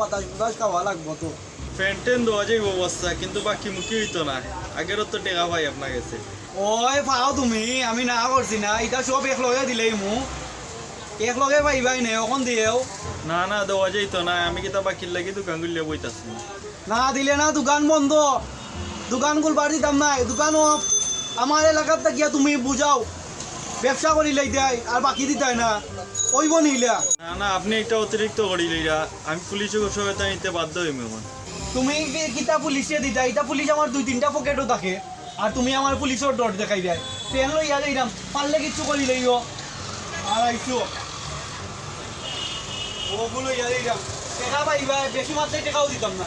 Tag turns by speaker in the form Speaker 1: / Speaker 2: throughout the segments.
Speaker 1: বাতাস বাতাস খাওয়া লাগবো তো
Speaker 2: ফ্যান্টেন দেওয়া যাইব অবস্থা কিন্তু বাকি মুখি হইতো না। আগেরও তো টেকা পাই আপনার কাছে।
Speaker 1: ওই পাও তুমি আমি না করছি না এটা সব এক লগে দিলেই মু। এক লগে পাইবাই নে অকন দিয়েও।
Speaker 2: না না দেওয়া যাইতো না আমি কিতা বাকির লাগি দোকান গুলিয়ে বইতাছি।
Speaker 1: না দিলে না দোকান বন্ধ। দোকান খুলবার দিতাম নাই দোকান। আমার এলাকার গিয়া তুমি বুঝাও। ব্যবসা করি লইতাই আর বাকি দিতাই না। ওইব নিলা
Speaker 2: না না আপনি একটা অতিরিক্ত করিলেইরা আমি পুলিশে সহায়তা নিতে বাধ্য হইম এখন।
Speaker 1: তুমি কি- কিতা পুলিশে দিতা এটা পুলিশ আমার দুই তিনটা পকেটও থাকে। আর তুমি আমার পুলিশের ডর দেখাই দেয় পেন লইয়া যাইলাম পারলে কিচ্ছু করি লইব আর আইসো ওগুলো ইয়া যাইলাম টাকা পাইবা বেশি মাত্রায় টাকাও দিতাম না।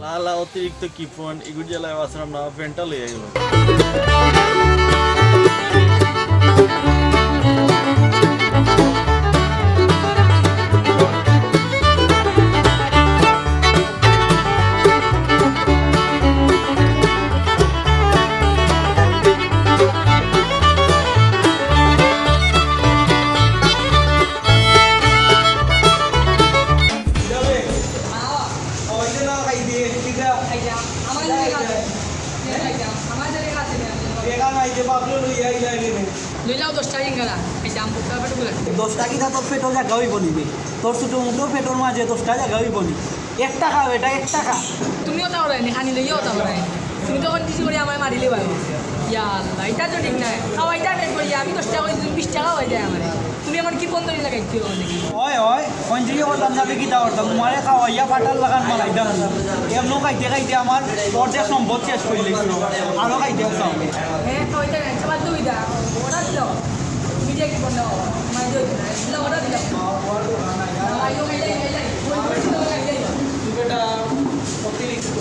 Speaker 2: লালা অতিরিক্ত কি ফোন এগুলি আসলাম না ফ্যানটা লইয়া গেল।
Speaker 3: লইলাও দশটা ইঙ্গারা এই দাম পড়তে হবে টুকুলা।
Speaker 1: দশটা কিনা তোর পেটও জায়গা হইব নিবে তোর ছোট মুটো পেটর মাঝে দশটা জায়গা হইব নি এক টাকা এটা এক টাকা।
Speaker 3: তুমিও তাও ওরাই নি খানি লইয়াও তাও ওরাই তুমি তো কিছু করে আমায় মারিলে ইয়াল্লা এটা তো ঠিক নাই টেট করি আমি দশ টাকা তুমি বিশ টাকা হয়ে যায় আমার। তুমি আমার কি বন্ধ লাগাইতে দেখি
Speaker 1: হয় হয় পঞ্চাশ করতাম যাবে কিতা করতাম তোমারে খাওয়াইয়া ফাটাল লাগান মারাইতাম এমন খাইতে খাইতে আমার অর্ধেক সম্পদ শেষ করে লেগেছিল আরও খাইতে চাও
Speaker 3: হ্যাঁ খাওয়াইটা একটা বাদ দিই অর্ডার দিল। তুমি যে কি বন্ধ অর্ডার দিলাম
Speaker 1: এটা অতিরিক্ত।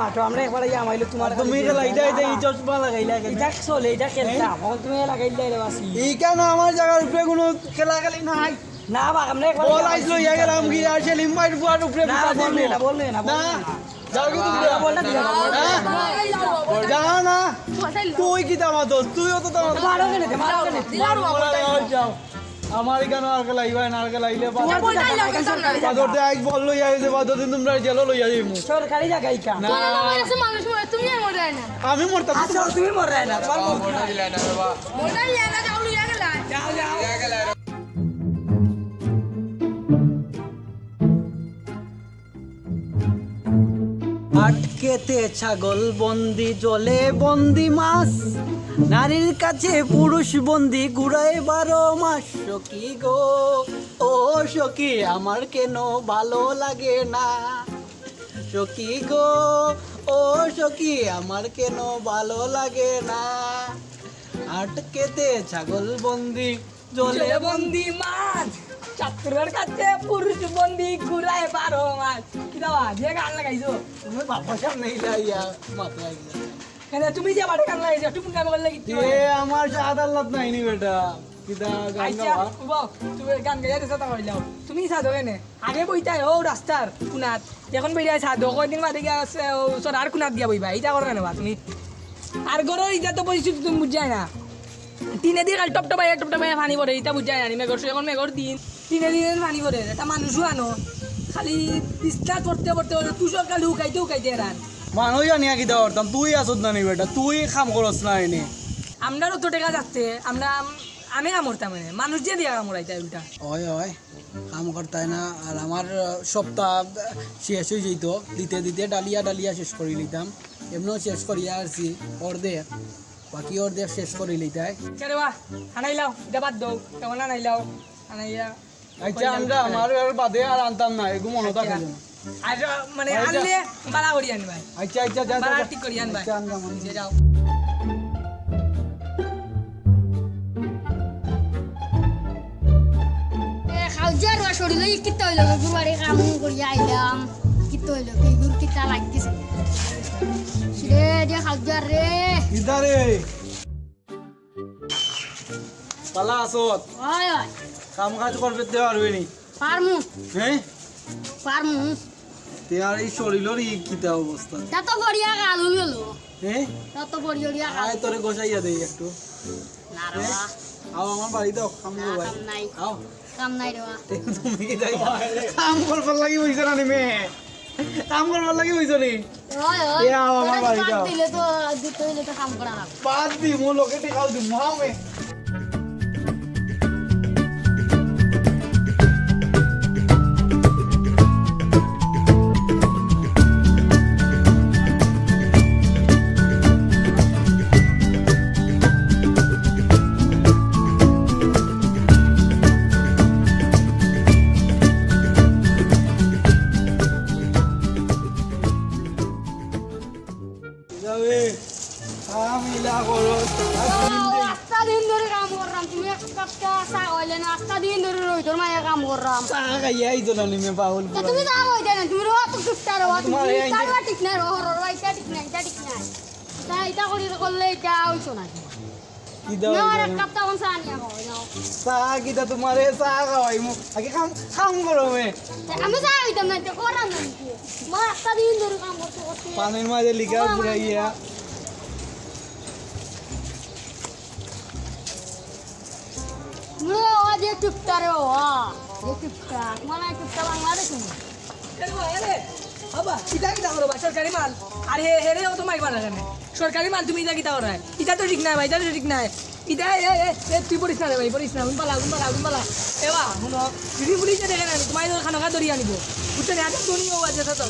Speaker 4: মাঠো আমরা একবার ইয়া মাইলো তোমার
Speaker 1: তুমি লাগাইতে আইতে এই চশমা লাগাইলা
Speaker 4: এটা চলে এটা খেলতাম এখন তুমি লাগাইলে রে বাসি।
Speaker 1: এই কেন আমার জায়গার উপরে কোনো খেলা খেলি নাই?
Speaker 4: না বা আমরা একবার
Speaker 1: বল আইসলো ইয়া গেলাম কি আর সেলিম বুয়ার উপরে
Speaker 4: না
Speaker 1: দিবো।
Speaker 4: না বললে না
Speaker 1: না যাও কি তুমি।
Speaker 4: না,
Speaker 1: হ্যাঁ? যা না। তুই কি দামা দোষ তুইও তো দামা
Speaker 4: মারো কেন মারো কেন
Speaker 1: যাও। আমার এখানে আর গেলাই ভাই আর
Speaker 4: তো
Speaker 1: এক বল লইয়া আইছে বাদরতে তোমরা জেল লইয়া যাইমু।
Speaker 4: সরকারি জায়গা ইকা
Speaker 1: না।
Speaker 5: মানুষ মরে তুমি আর মরে না
Speaker 1: আমি মরতাম।
Speaker 4: আচ্ছা তুমি মর রায় না তোমার মর
Speaker 5: মরে না যাও গেলা।
Speaker 4: যাও যাও।
Speaker 1: আটকেতে ছাগল বন্দি জলে বন্দি মাছ। নারীর কাছে পুরুষ বন্দি ঘুরায় বারো মাস সখী গো। ও সখী আমার কেন ভালো লাগে না? সখী গো ও সখী আমার কেন ভালো লাগে না? আটকেতে ছাগল বন্দি জলে
Speaker 4: বন্দি মাছ। চাতুরের কাছে পুরুষ বন্দি ঘুরায় বারো মাস কি দাওয়া যে গান লাগাইছো?
Speaker 1: তুমি বাবা সামনে ইয়া মাথায়।
Speaker 4: কেন তুমি যে বাড়ি গান লাগাইছো তুমি গান বললে কি
Speaker 1: এ আমার সাদ আল্লাহ নাই নি বেটা কিতা গান গাওয়া?
Speaker 4: তুমি গান গাইয়া দিছো তা কইলাও। তুমি সাধো কেনে? আগে বইতাই ও রাস্তার কুনাত এখন বেরিয়ে সাধো কয়দিন বাদে গিয়া আছে ও আর কুনাত গিয়া বইবা? এইটা করো কেন বা তুমি। আর গরো ইটা তো পরিস্থিতি তুমি বুঝাই না? তিনে দিন কাল টপ টপাই টপ টপাই পানি পড়ে এটা বুঝাই না? মেঘর এখন মেঘর দিন। তিনে দিন পানি পড়ে এটা মানুষও আনো। খালি বিস্তার পড়তে পড়তে তুষক খালি উকাইতে উকাইতে রান
Speaker 1: মানুষ জানি কিতা করতাম তুই আসত না নি বেটা তুই খাম করস না এনে।
Speaker 4: আমরা তো টাকা যাচ্ছে আমরা আমি কামড়তাম মানে মানুষ দিয়ে দিয়া কামড়াইতে উল্টা
Speaker 1: হয় হয় কাম করতাই না আর আমার সপ্তাহ শেষ হয়ে যেত দিতে দিতে ডালিয়া ডালিয়া শেষ করে লিতাম এমনিও শেষ করিয়া আসছি অর্ধেক বাকি অর্ধেক শেষ করে লিতাই
Speaker 4: কেরে বা আনাইলাও এটা বাদ দাও কেমন আনাইলাও আনাইয়া
Speaker 1: আচ্ছা আমরা আমার আর বাদে আর আনতাম না এগু মনে থাকে।
Speaker 4: আর মানে
Speaker 1: আচ্ছা।
Speaker 4: আনলে বাড়া করি আনবাই।
Speaker 1: আচ্ছা আচ্ছা যা, যা,
Speaker 4: ঠিক করি আনবাই।
Speaker 1: আচ্ছা, আনবাম, আনবাম।
Speaker 4: যাও।
Speaker 5: খাউজার বা শরীর কিত্ত হইল গুরুবারে কাম করিয়া আইলাম। কিত্ত হইল কি গুর কিতা লাগতেছে রে যে খাউজার রে
Speaker 1: কিতা রে পালা আসত
Speaker 5: হয় হয়।
Speaker 1: কাম কাজ করবে তে পারবে নি
Speaker 5: পারমু।
Speaker 1: হ্যাঁ
Speaker 5: পারমু।
Speaker 1: তে আর এই শরীরের ই কিতা অবস্থা?
Speaker 5: তা তো বড়িয়া হয়ে গেল
Speaker 1: হ্যাঁ
Speaker 5: তা তো বড়িয়া কাল
Speaker 1: আয় তোরে গোসাইয়া দেই একটু।
Speaker 5: না রে
Speaker 1: আও আমার বাড়ি দাও কাম
Speaker 5: নাই।
Speaker 1: আও।
Speaker 5: কাম নাই রে।
Speaker 1: তুমি কি যাই কাম করবার লাগি হইছ না নি মেয়ে? কাম করবার লাগি হইছ নি?
Speaker 5: বাদ
Speaker 1: যাও।
Speaker 5: দিলে তো দিতে হইলে তো কাম করা লাগবে
Speaker 1: বাদ দি মো লোকে টেকাও দি মামে যাবে কামিলা
Speaker 5: দিন ধরে কাম করলাম তুমি এক কাপটা চা হইলে না আটটা দিন ধরে রোহিতর মায়ের কাম করলাম
Speaker 1: চা খাইয়া আইতো না নি পাগল
Speaker 5: তুমি চা হইতে না তুমি রোয়া তো চুপটা রোয়া তুমি
Speaker 1: তোমার
Speaker 5: ঠিক নাই রোহ রোয়া এটা ঠিক নাই এটা ঠিক নাই তা এটা করি করলে এটা হইতো না চা
Speaker 1: কিটা তোমারে চা খাওয়াই মু আগে কাম কাম করো মে
Speaker 5: আমি চা হইতাম না করার না মা আটটা দিন ধরে কাম করতে করতে
Speaker 1: পানির মাঝে লিখা গিয়া
Speaker 5: মুলো আজ চুপটা রে ও চুপটা মানে চুপটা বাংলাদেশ
Speaker 4: বাবা ইটা কিতা করো বা সরকারি মাল আর হে হেরে ও তো মাইবা না কেন সরকারি মাধ্যমে ইটা কিতা হয় ইটা তো ঠিক নাই ভাই, ইটা তো ঠিক নাই। ইটা, এ এ তুই পড়িস না ভাই পড়িস না গুন পালা গুন পালা গুন পালা। যদি দেখে না তোমার খানা খা ধরিয়ে আনিব। বুঝছ না? আজ তুমি আছে তো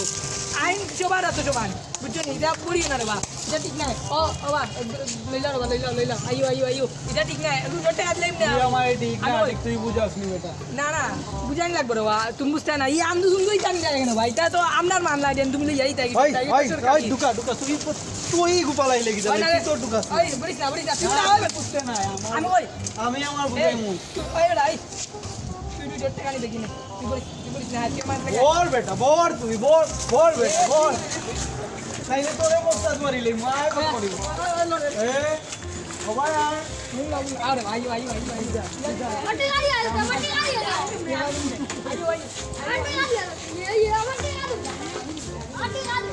Speaker 4: আইন সবার আছে সমান বুঝছ না? এটা পড়িয়ে না রে বা। এটা ঠিক নাই ও ও বা লইলা রে বা লইলা লইলা আইও আইও আইও এটা ঠিক নাই দিলে
Speaker 1: তুই আমার ঠিক না
Speaker 4: আমি-
Speaker 1: নি
Speaker 4: বুঝানি লাগবে রে বা তুমি বুঝতে না ই কেন ভাই এটা তো মান লাগে তুমি যাই তাই
Speaker 1: ওই ওই ওই দুকা দুকা তুই তুই গুপালাই লাগি যাবে তুই তো
Speaker 4: ওই বলিস না বলিস না তুই না
Speaker 1: বুঝতে না
Speaker 4: আমি ওই
Speaker 1: আমি আমার বুঝাই মু
Speaker 4: ওই রাই তুই তুই জোরতে কানি দেখি তুই বলিস তুই বলিস না আজকে মার লাগে
Speaker 1: বল বেটা বল তুই বল বল বেটা বল চাইলে তোরে মোস্তাদ মারিলে মায় করি এ সবাই আয়।
Speaker 4: আরে ভাই ভাই ভাই ভাই যা
Speaker 5: মাটি গাড়ি আয় মাটি গাড়ি আয় মাটি গাড়ি আয় এই মাটি গাড়ি মাটি গাড়ি